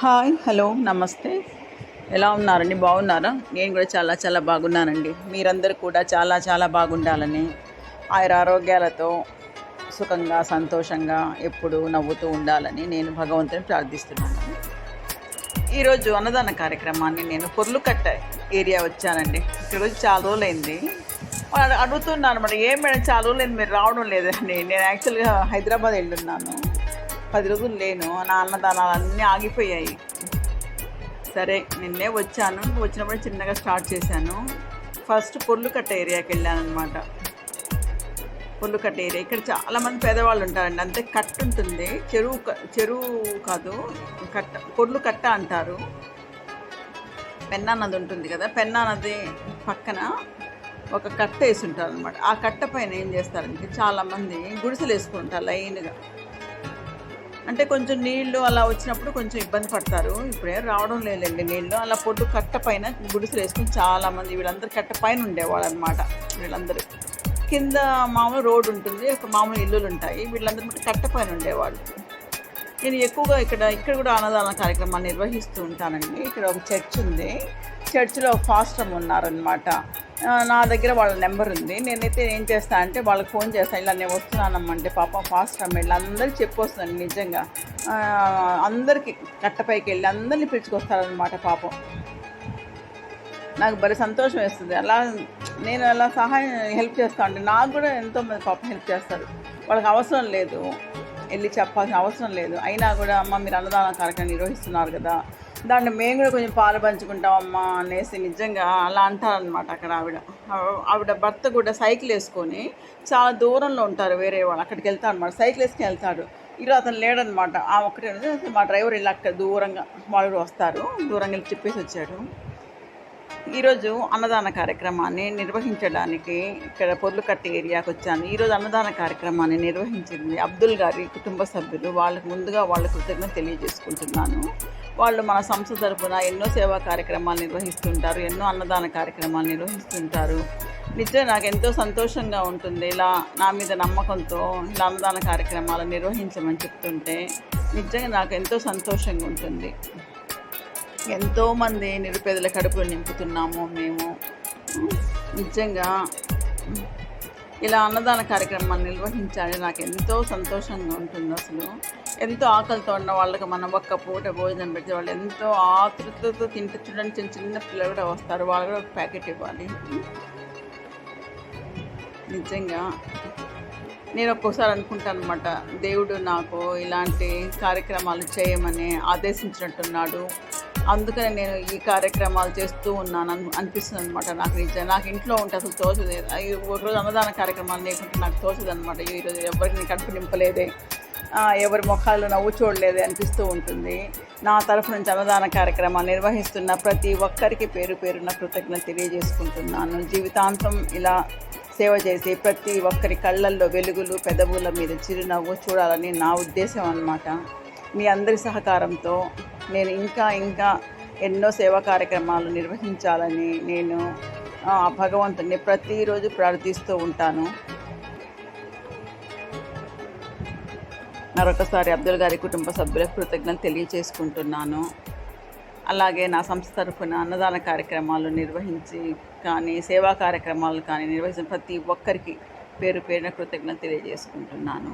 Hi hello నమస్తే. ఎలా ఉన్నారండి? బాగున్నారా? నేను కూడా చాలా చాలా బాగున్నానండి. మీరందరూ కూడా చాలా చాలా బాగుండాలని ఆయుర ఆరోగ్యాలతో సుఖంగా సంతోషంగా ఎప్పుడు నవ్వుతూ ఉండాలని నేను భగవంతుని ప్రార్థిస్తున్నాను. ఈరోజు అన్నదాన కార్యక్రమాన్ని నేను పొర్లుకట్ట ఏరియా వచ్చానండి. ఈరోజు చాలా రోజులైంది. అడుగుతున్నాను అనమాట ఏం మేడం చాలా రోజులైంది మీరు రావడం లేదండి నేను యాక్చువల్గా హైదరాబాద్ వెళ్ళున్నాను. పది రోజులు లేను. నా అన్నదానాలు అన్నీ ఆగిపోయాయి. సరే నిన్నే వచ్చాను. వచ్చినప్పుడు చిన్నగా స్టార్ట్ చేశాను. ఫస్ట్ పొర్లుకట్ట ఏరియాకి వెళ్ళాను అనమాట పొల్లుకట్ట ఏరియా. ఇక్కడ చాలామంది పేదవాళ్ళు ఉంటారండి. అంతే కట్ట ఉంటుంది. చెరువు చెరువు కాదు కట్ట పొర్లు కట్ట అంటారు. పెన్నా నది ఉంటుంది కదా పెన్నా నది పక్కన ఒక కట్ట వేసి ఉంటారు అనమాట ఆ కట్ట పైన ఏం చేస్తారంటే చాలామంది గుడిసెలు వేసుకుంటారు లైన్గా. అంటే కొంచెం నీళ్ళు అలా వచ్చినప్పుడు కొంచెం ఇబ్బంది పడతారు. ఇప్పుడే రావడం లేదండి నీళ్ళు అలా పొట్టు కట్ట పైన గుడిసెలు వేసుకుని చాలామంది వీళ్ళందరూ కట్ట పైన ఉండేవాళ్ళు అనమాట వీళ్ళందరూ. కింద మామూలు రోడ్డు ఉంటుంది. ఒక మామూలు ఇల్లులు ఉంటాయి. వీళ్ళందరూ కట్ట పైన ఉండేవాళ్ళు. నేను ఎక్కువగా ఇక్కడ ఇక్కడ కూడా అన్నదాన కార్యక్రమాన్ని నిర్వహిస్తూ ఉంటానండి. ఇక్కడ ఒక చర్చ్ ఉంది. చర్చ్లో ఒక ఫాస్టర్ ఉన్నారనమాట నా దగ్గర వాళ్ళ నెంబర్ ఉంది. నేనైతే ఏం చేస్తా అంటే వాళ్ళకి ఫోన్ చేస్తాను ఇలా నేను వస్తున్నానమ్మంటే పాప ఫాస్ట్ అమ్మ వెళ్ళి అందరికి చెప్పొస్తాను నిజంగా. అందరికి అందరికీ కట్టపైకి వెళ్ళి అందరినీ పిలుచుకొస్తారనమాట పాపం. నాకు భలే సంతోషం వేస్తుంది. అలా నేను అలా సహాయం హెల్ప్ చేస్తా ఉంటే నాకు కూడా ఎంతోమంది పాపం హెల్ప్ చేస్తారు. వాళ్ళకి అవసరం లేదు. వెళ్ళి చెప్పాల్సిన అవసరం లేదు. అయినా కూడా అమ్మ మీరు అన్నదాన కార్యక్రమం నిర్వహిస్తున్నారు కదా. దాన్ని మేము కూడా కొంచెం పాలు పంచుకుంటామమ్మా అనేసి నిజంగా అలా అంటారనమాట అక్కడ ఆవిడ. ఆవిడ భర్త కూడా సైకిల్ వేసుకొని చాలా దూరంలో ఉంటారు వేరే వాళ్ళు. అక్కడికి వెళ్తారు అనమాట సైకిల్ వేసుకుని వెళ్తాడు. ఈరోజు అతను లేడనమాట ఆ ఒక్కటే మా డ్రైవర్ వెళ్ళి అక్కడ దూరంగా వాళ్ళు వస్తారు. దూరంగా వెళ్ళి చెప్పేసి వచ్చాడు. ఈరోజు అన్నదాన కార్యక్రమాన్ని నిర్వహించడానికి ఇక్కడ పొర్లుకట్ట ఏరియాకు వచ్చాను. ఈరోజు అన్నదాన కార్యక్రమాన్ని నిర్వహించింది అబ్దుల్ గారి కుటుంబ సభ్యులు. వాళ్ళకు ముందుగా వాళ్ళ కృతజ్ఞత తెలియజేసుకుంటున్నాను. వాళ్ళు మన సంస్థ తరపున ఎన్నో సేవా కార్యక్రమాలు నిర్వహిస్తుంటారు ఎన్నో అన్నదాన కార్యక్రమాలు నిర్వహిస్తుంటారు. నిజంగా నాకు ఎంతో సంతోషంగా ఉంటుంది. ఇలా నా మీద నమ్మకంతో ఇలా అన్నదాన కార్యక్రమాలు నిర్వహించమని చెప్తుంటే నిజంగా నాకు ఎంతో సంతోషంగా ఉంటుంది. ఎంతోమంది నిరుపేదల కడుపులు నింపుతున్నాము మేము. నిజంగా ఇలా అన్నదాన కార్యక్రమాన్ని నిర్వహించాలి. నాకు ఎంతో సంతోషంగా ఉంటుంది అసలు. ఎంతో ఆకలితో ఉన్న వాళ్ళకి మనం ఒక్క పూట భోజనం పెడితే వాళ్ళు ఎంతో ఆతృతతో తింటూ చూడండి చిన్న చిన్న పిల్లలు కూడా వస్తారు. వాళ్ళు కూడా ఒక ప్యాకెట్ ఇవ్వాలి. నిజంగా నేను ఒక్కోసారి అనుకుంటాను అనమాట దేవుడు నాకు ఇలాంటి కార్యక్రమాలు చేయమని ఆదేశించినట్టున్నాడు. అందుకని నేను ఈ కార్యక్రమాలు చేస్తూ ఉన్నాను అని అనిపిస్తుంది అనమాట నాకు నిజం నాకు ఇంట్లో ఉంటే అసలు తోచదు. ఒకరోజు రోజు అన్నదాన కార్యక్రమాలు లేకుంటే నాకు తోచదు అనమాట ఈరోజు ఎవరికి కడుపు నింపలేదే ఎవరి ముఖాలు నవ్వు చూడలేదే అనిపిస్తూ ఉంటుంది. నా తరఫు నుంచి అన్నదాన కార్యక్రమాలు నిర్వహిస్తున్న ప్రతి ఒక్కరికి పేరు పేరున కృతజ్ఞత తెలియజేసుకుంటున్నాను. జీవితాంతం ఇలా సేవ చేసి ప్రతి ఒక్కరి కళ్ళల్లో వెలుగులు పెదవుల మీద చిరునవ్వు చూడాలని నా ఉద్దేశం అన్నమాట. మీ అందరి సహకారంతో నేను ఇంకా ఇంకా ఎన్నో సేవా కార్యక్రమాలు నిర్వహించాలని నేను ఆ, భగవంతుని ప్రతిరోజు ప్రార్థిస్తూ ఉంటాను. మరొకసారి అబ్దుల్ గారి కుటుంబ సభ్యులకు కృతజ్ఞతలు తెలియచేసుకుంటున్నాను. అలాగే నా సంస్థ తరఫున అన్నదాన కార్యక్రమాలు నిర్వహించి కానీ సేవా కార్యక్రమాలు కానీ నిర్వహించిన ప్రతి ఒక్కరికి పేరు పేరున కృతజ్ఞత తెలియజేసుకుంటున్నాను.